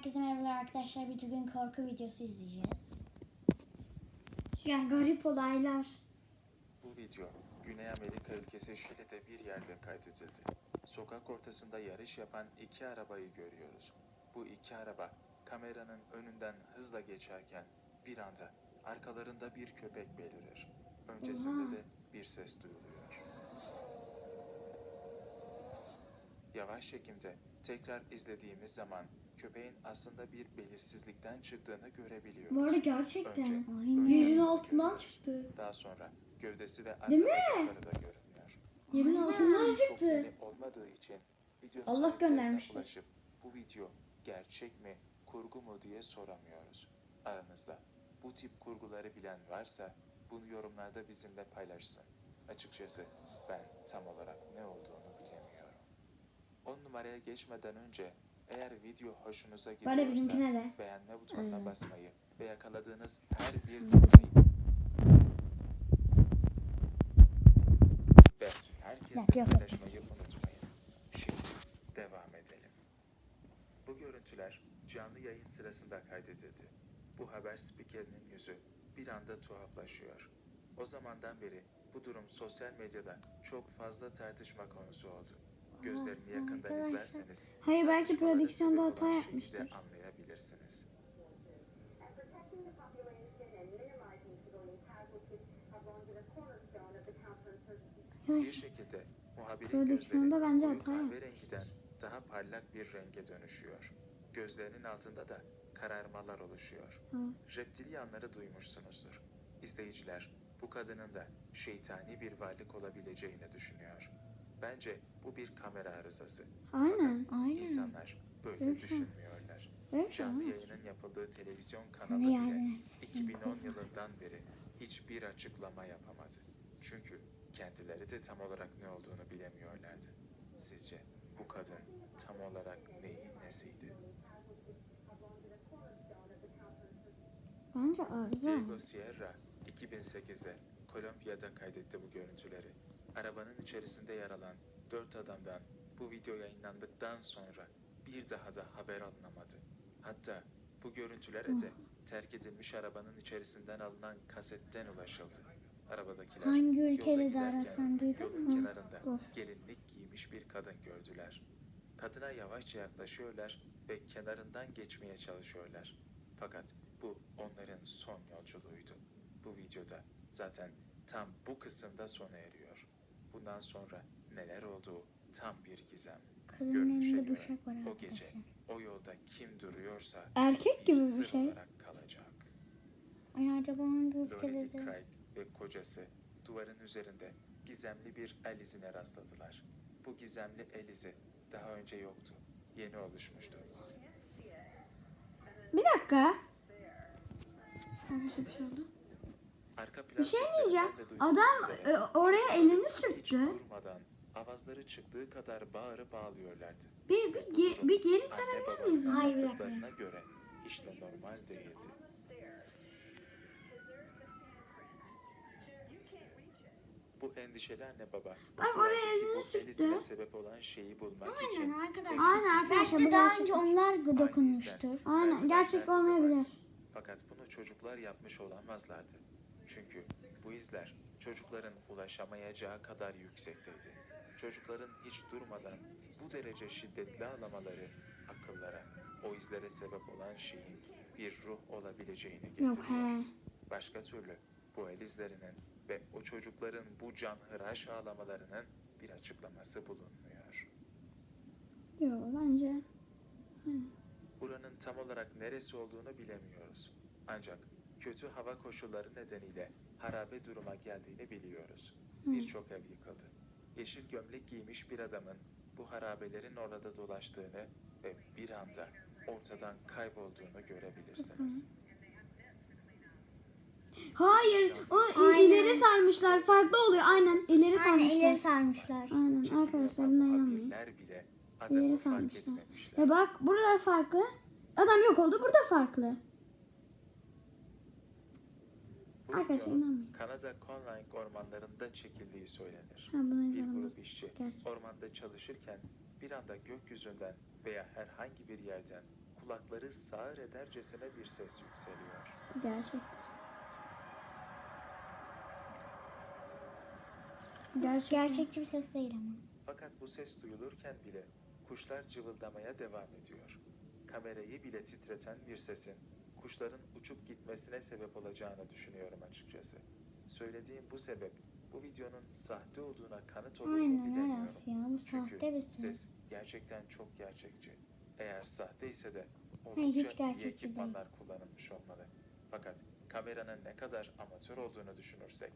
Herkese merhabalar arkadaşlar. Bir bugün korku videosu izleyeceğiz. Yani garip olaylar. Bu video Güney Amerika ülkesi Şili'de bir yerde kaydedildi. Sokak ortasında yarış yapan iki arabayı görüyoruz. Bu iki araba kameranın önünden hızla geçerken bir anda arkalarında bir köpek belirir. Öncesinde Oha. de bir ses duyuluyor. Yavaş çekimde tekrar izlediğimiz zaman köpeğin aslında bir belirsizlikten çıktığını görebiliyoruz. Bu arada gerçekten. Önce Aynen. Yerin altından çıktı. Daha sonra gövdesi ve arka Değil mi? bacakları da görünüyor. Yerin Aynen. altından Çok çıktı. yeni olmadığı için video Allah sahiplerine göndermişti. ulaşıp bu video gerçek mi, kurgu mu diye soramıyoruz. Aranızda bu tip kurguları bilen varsa bunu yorumlarda bizimle paylaşsın. Açıkçası ben tam olarak ne olduğunu bilemiyorum. 10 numaraya geçmeden önce eğer video hoşunuza gidiyorsa bizimkine de. beğenme butonuna Aynen. basmayı ve yakaladığınız her bir detayı ve herkesle Yok, yok. paylaşmayı unutmayın. Şimdi devam edelim. Bu görüntüler canlı yayın sırasında kaydedildi. Bu haber spikerinin yüzü bir anda tuhaflaşıyor. O zamandan beri bu durum sosyal medyada çok fazla tartışma konusu oldu. Gözlerini yakından arkadaşlar. izlerseniz Hayır belki prodüksiyonda hata olan şeyi de yapmıştır. anlayabilirsiniz. Bir şekilde muhabirin Prodüksiyonda gözleri bence koyu hata kahverengiden daha parlak bir renge dönüşüyor. Gözlerinin altında da kararmalar oluşuyor. Ha. Reptilyanları duymuşsunuzdur. İzleyiciler bu kadının da şeytani bir varlık olabileceğini düşünüyor. Bence bu bir kamera arızası. Aynen. Fakat Aynen. insanlar böyle şey. düşünmüyorlar. Şey Canlı yayının yapıldığı televizyon kanalı yardım bile et. 2010 yılından beri hiçbir açıklama yapamadı. Çünkü kendileri de tam olarak ne olduğunu bilemiyorlardı. Sizce bu kadın tam olarak neyin nesiydi? Bence arıza. Diego Sierra 2008'de Kolombiya'da kaydetti bu görüntüleri. Arabanın içerisinde yer alan dört adamdan bu video yayınlandıktan sonra bir daha da haber alınamadı. Hatta bu görüntülere de terk edilmiş arabanın içerisinden alınan kasetten ulaşıldı. Arabadakiler Hangi ülkede de arasan duydun mu? kenarında Dur. gelinlik giymiş bir kadın gördüler. Kadına yavaşça yaklaşıyorlar ve kenarından geçmeye çalışıyorlar. Fakat bu onların son yolculuğuydu. Bu videoda zaten tam bu kısımda sona eriyor. Bundan sonra neler olduğu tam bir gizem. Kadının Görünüşe elinde bıçak var o gece arkadaşlar. o yolda kim duruyorsa Erkek gibi sır bir şey. olarak kalacak. Ay acaba hangi Dorothy ülkede de? Craig ve kocası duvarın üzerinde gizemli bir el izine rastladılar. Bu gizemli el izi daha önce yoktu. Yeni oluşmuştu. Bir dakika. Arkadaşlar bir şey oldu. Bir şey diyeceğim. Adam e, oraya elini sürttü. avazları çıktığı kadar bağırıp ağlıyorlardı. Bir, bir, ge- bir geri sarabilir miyiz? onu? Hayır, bir dakika. göre hiç de normal değildi. Bu endişeli anne baba. Bak oraya elini sürttü. sebep olan şeyi bulmak için arkadaşlar. Aynen arkadaşlar Belki daha önce onlar dokunmuştur. Aynen gerçek olmayabilir. Fakat bunu çocuklar yapmış olamazlardı. Çünkü bu izler çocukların ulaşamayacağı kadar yüksekteydi. Çocukların hiç durmadan bu derece şiddetli ağlamaları akıllara o izlere sebep olan şeyin bir ruh olabileceğini getiriyor. Başka türlü bu el izlerinin ve o çocukların bu canhıraş ağlamalarının bir açıklaması bulunmuyor. Yok bence. Buranın tam olarak neresi olduğunu bilemiyoruz. Ancak kötü hava koşulları nedeniyle harabe duruma geldiğini biliyoruz. Birçok ev yıkıldı. Yeşil gömlek giymiş bir adamın bu harabelerin orada dolaştığını ve bir anda ortadan kaybolduğunu görebilirsiniz. Hayır. O Aynen. ileri sarmışlar. Farklı oluyor. Aynen ileri Aynen sarmışlar. ileri sarmışlar. Aynen arkadaşlar buna inanmayın. bile adamı İleri fark sarmışlar. etmemişler. Ya bak buralar farklı. Adam yok oldu. Burada farklı. Bu Arkadaşlar inanmayın. Kanada Conline ormanlarında çekildiği söylenir. Ha buna Bir grup işçi Gerçek. ormanda çalışırken bir anda gökyüzünden veya herhangi bir yerden kulakları sağır edercesine bir ses yükseliyor. Gerçektir. Gerçek. Gerçekçi bir ses değil ama. Fakat bu ses duyulurken bile kuşlar cıvıldamaya devam ediyor. Kamerayı bile titreten bir sesin kuşların uçup gitmesine sebep olacağını düşünüyorum açıkçası. Söylediğim bu sebep bu videonun sahte olduğuna kanıt olur mu bilemiyorum. ya. Bu Çünkü sahte bir ses. gerçekten çok gerçekçi. Eğer sahte ise de oldukça iyi değil. ekipmanlar kullanılmış olmalı. Fakat kameranın ne kadar amatör olduğunu düşünürsek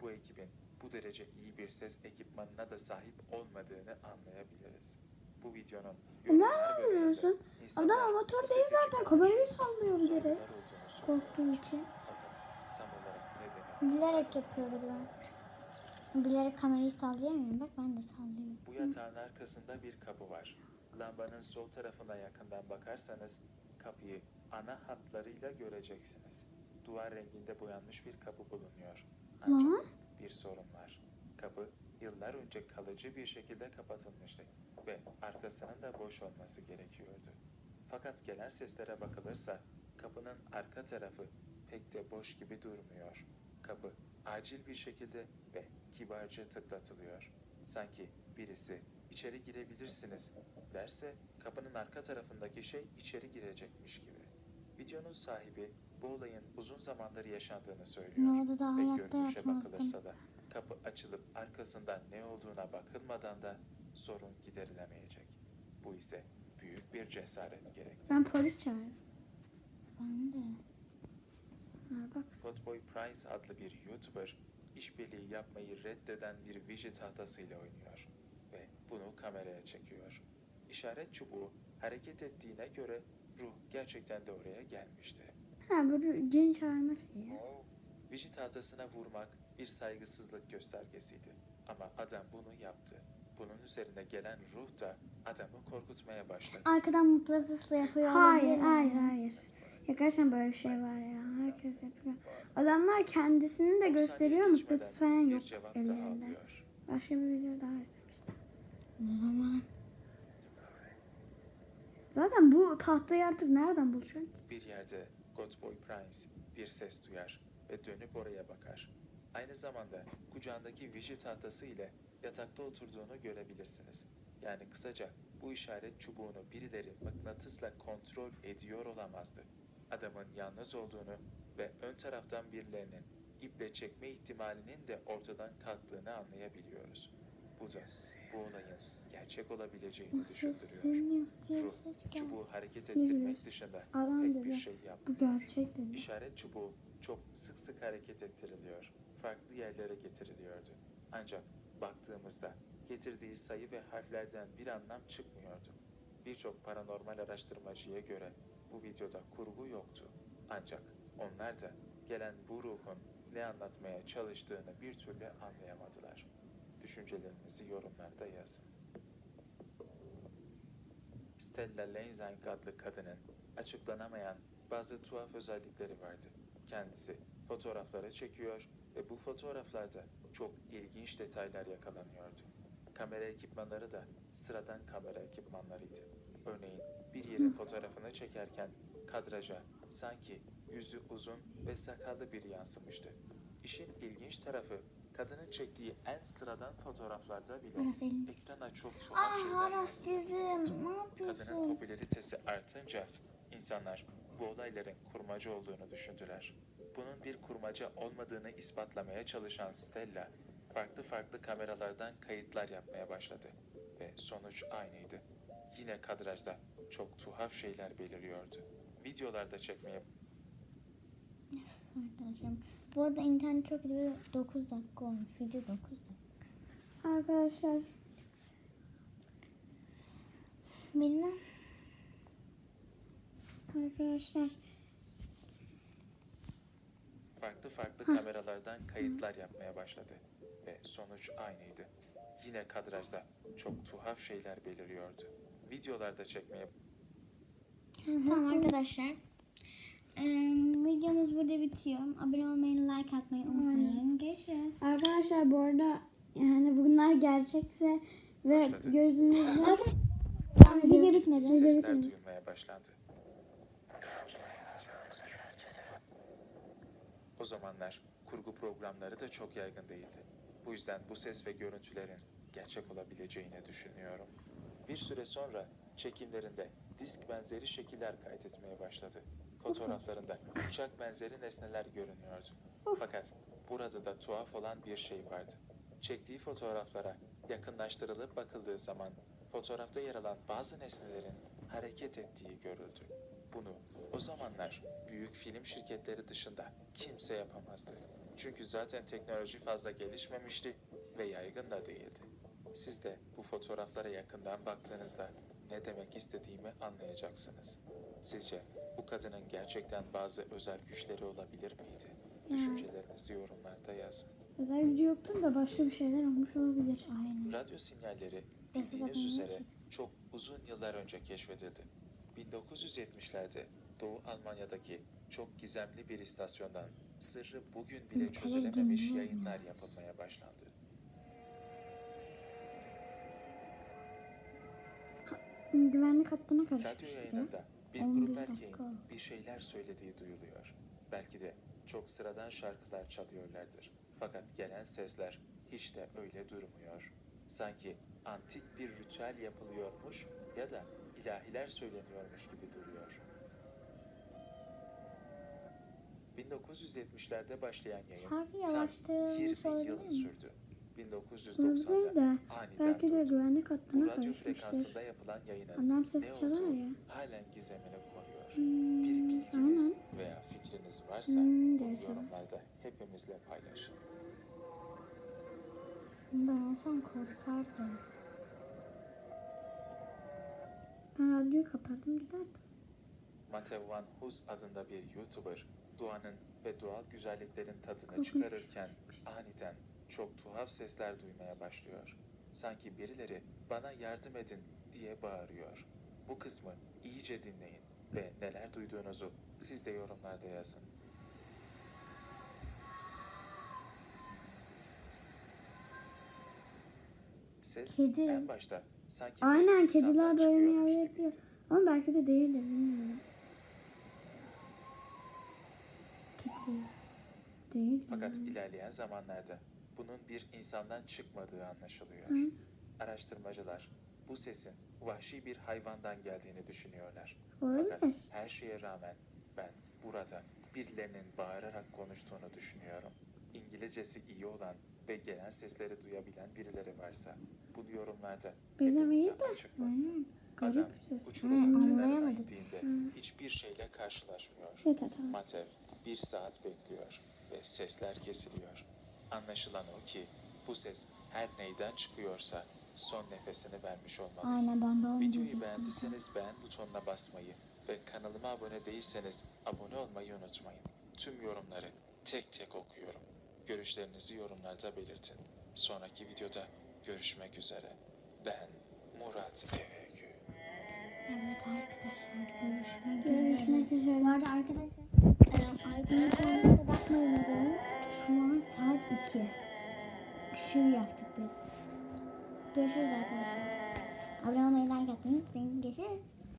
bu ekibin bu derece iyi bir ses ekipmanına da sahip olmadığını anlayabiliriz. Bu videonun bölümünde biliyorsun? Adam amatör değil zaten. Kamerayı sallıyor bilerek. Korktuğu için. Bilerek yapıyordur ben. Bilerek kamerayı sallayamıyorum. Bak ben de sallıyorum. Bu yatağın arkasında bir kapı var. Lambanın sol tarafına yakından bakarsanız kapıyı ana hatlarıyla göreceksiniz. Duvar renginde boyanmış bir kapı bulunuyor. Ancak bir sorun var. Kapı yıllar önce kalıcı bir şekilde kapatılmıştı ve arkasının da boş olması gerekiyordu. Fakat gelen seslere bakılırsa kapının arka tarafı pek de boş gibi durmuyor. Kapı acil bir şekilde ve kibarca tıklatılıyor. Sanki birisi içeri girebilirsiniz derse kapının arka tarafındaki şey içeri girecekmiş gibi. Videonun sahibi bu olayın uzun zamandır yaşandığını söylüyor. Ne oldu da Ve hayatta görünüşe yapmazdım. bakılırsa da kapı açılıp arkasında ne olduğuna bakılmadan da sorun giderilemeyecek. Bu ise büyük bir cesaret gerektirir. Ben polis çağırırım. Ben de. Godboy Price adlı bir YouTuber işbirliği yapmayı reddeden bir viji tahtasıyla oynuyor ve bunu kameraya çekiyor. İşaret çubuğu hareket ettiğine göre ruh gerçekten de oraya gelmişti. Ha bu cin çağırma şeyi. Viji tahtasına vurmak bir saygısızlık göstergesiydi ama adam bunu yaptı. Bunun üzerine gelen ruh da adamı korkutmaya başladı. Arkadan mıknatısla yapıyor Hayır hayır hayır. Ya gerçekten böyle bir şey var ya. Herkes yapıyor. Adamlar kendisini de gösteriyor. Mıknatıs falan yok ellerinde. Başka bir video daha izlemiştim. O zaman Zaten Bu tahtayı artık nereden bulacaksın? ki? Bir yerde Godboy Prince bir ses duyar ve dönüp oraya bakar. Aynı zamanda kucağındaki viji tahtası ile yatakta oturduğunu görebilirsiniz. Yani kısaca bu işaret çubuğunu birileri mıknatısla kontrol ediyor olamazdı. Adamın yalnız olduğunu ve ön taraftan birilerinin iple çekme ihtimalinin de ortadan kalktığını anlayabiliyoruz. Bu da bu olayın gerçek olabileceğini düşündürüyor. Ruh, çubuğu hareket ettirmek dışında pek bir şey yapmıyor. İşaret çubuğu çok sık sık hareket ettiriliyor. Farklı yerlere getiriliyordu. Ancak baktığımızda getirdiği sayı ve harflerden bir anlam çıkmıyordu. Birçok paranormal araştırmacıya göre bu videoda kurgu yoktu. Ancak onlar da gelen bu ruhun ne anlatmaya çalıştığını bir türlü anlayamadılar. Düşüncelerinizi yorumlarda yazın. Stella Lanzang adlı kadının açıklanamayan bazı tuhaf özellikleri vardı. Kendisi fotoğrafları çekiyor ve bu fotoğraflarda çok ilginç detaylar yakalanıyordu. Kamera ekipmanları da sıradan kamera ekipmanlarıydı. Örneğin bir yerin fotoğrafını çekerken kadraja sanki yüzü uzun ve sakallı biri yansımıştı. İşin ilginç tarafı kadının çektiği en sıradan fotoğraflarda bile ekrana çok tuhaf Ah şeyler. Ne Kadının popülaritesi artınca insanlar bu olayların kurmaca olduğunu düşündüler. Bunun bir kurmaca olmadığını ispatlamaya çalışan Stella, farklı farklı kameralardan kayıtlar yapmaya başladı ve sonuç aynıydı. Yine kadrajda çok tuhaf şeyler beliriyordu. Videolarda çekmeye Arkadaşım. Bu arada internet çok iyi. 9 dakika olmuş. Video 9 dakika. Arkadaşlar Bilmem. Arkadaşlar farklı farklı kameralardan kayıtlar yapmaya başladı ve sonuç aynıydı. Yine kadrajda çok tuhaf şeyler beliriyordu. Videolarda çekmeye Tamam arkadaşlar. Ee, videomuz burada bitiyor. Abone olmayı, like atmayı unutmayın. Görüşürüz. arkadaşlar bu arada yani bunlar gerçekse ve gözünüzde Video bitmedi. Sesler duyulmaya başlandı. O zamanlar kurgu programları da çok yaygın değildi. Bu yüzden bu ses ve görüntülerin gerçek olabileceğini düşünüyorum. Bir süre sonra çekimlerinde disk benzeri şekiller kaydetmeye başladı. Fotoğraflarında uçak benzeri nesneler görünüyordu. Fakat burada da tuhaf olan bir şey vardı. Çektiği fotoğraflara yakınlaştırılıp bakıldığı zaman fotoğrafta yer alan bazı nesnelerin hareket ettiği görüldü. Bunu o zamanlar büyük film şirketleri dışında kimse yapamazdı. Çünkü zaten teknoloji fazla gelişmemişti ve yaygın da değildi. Siz de bu fotoğraflara yakından baktığınızda ne demek istediğimi anlayacaksınız. Sizce bu kadının gerçekten bazı özel güçleri olabilir miydi? Düşüncelerinizi yorumlarda yazın. Özel gücü yoktur da başka bir şeyler olmuş olabilir. Aynen. Radyo sinyalleri bildiğiniz üzere çok uzun yıllar önce keşfedildi. 1970'lerde Doğu Almanya'daki çok gizemli bir istasyondan sırrı bugün bile çözülememiş yayınlar yapılmaya başlandı. Güvenlik hattına Radyo karışmıştı. yayınında bir 11 grup erkeğin bir şeyler söylediği duyuluyor. Belki de çok sıradan şarkılar çalıyorlardır. Fakat gelen sesler hiç de öyle durmuyor. Sanki antik bir ritüel yapılıyormuş ya da ilahiler söyleniyormuş gibi duruyor. 1970'lerde başlayan yayın Şarkı tam yavaştırılmış 20 olabilir yıl mi? sürdü. Olabilir 1990'da de aniden belki de durdu. güvenlik Bu hattına radyo karışmıştır. frekansında yapılan yayının Annem ne ses çalar olduğu ya. halen gizemini koruyor. Hmm, Bir bilginiz aynen. veya fikriniz varsa Hmm, bunu yorumlarda hepimizle paylaşın. Ben olsam korkardım. Ben radyoyu kapardım giderdim. Matev Van Hus adında bir YouTuber, doğanın ve doğal güzelliklerin tadını çıkarırken aniden çok tuhaf sesler duymaya başlıyor. Sanki birileri bana yardım edin diye bağırıyor. Bu kısmı iyice dinleyin ve neler duyduğunuzu siz de yorumlarda yazın. Ses Kedi. en başta sanki bir Aynen kediler böyle çıkıyormuş miyav gibiydi. yapıyor. Ama belki de değildir bilmiyorum. Kedi. Değil. Fakat ilerleyen zamanlarda bunun bir insandan çıkmadığı anlaşılıyor. Hı. Araştırmacılar bu sesin vahşi bir hayvandan geldiğini düşünüyorlar. Olabilir. Fakat her şeye rağmen ben burada birilerinin bağırarak konuştuğunu düşünüyorum. İngilizcesi iyi olan ve gelen sesleri duyabilen birileri varsa bunu yorumlarda Bizim iyi de. açıklasın. Aynen. Adam Garip bir ses. uçurumun Hı, kenarına anlayamadık. indiğinde Hı. hiçbir şeyle karşılaşmıyor. Yeter tamam. Matev bir saat bekliyor ve sesler kesiliyor. Anlaşılan o ki bu ses her neyden çıkıyorsa son nefesini vermiş olmalı. Aynen ben de onu Videoyu diyecektim. beğendiyseniz beğen butonuna basmayı ve kanalıma abone değilseniz abone olmayı unutmayın. Tüm yorumları tek tek okuyorum. Görüşlerinizi yorumlarda belirtin. Sonraki videoda görüşmek üzere. Ben Murat Evegü. Evet arkadaşlar görüşmek, Görüşmek üzere. üzere. Bu arada arkadaşlar e, albümün sonuna bakmayı unutmayın. Şu an saat 2. Işığı yaktık biz. Görüşürüz arkadaşlar. Abone olmayı like atmayı unutmayın. Görüşürüz.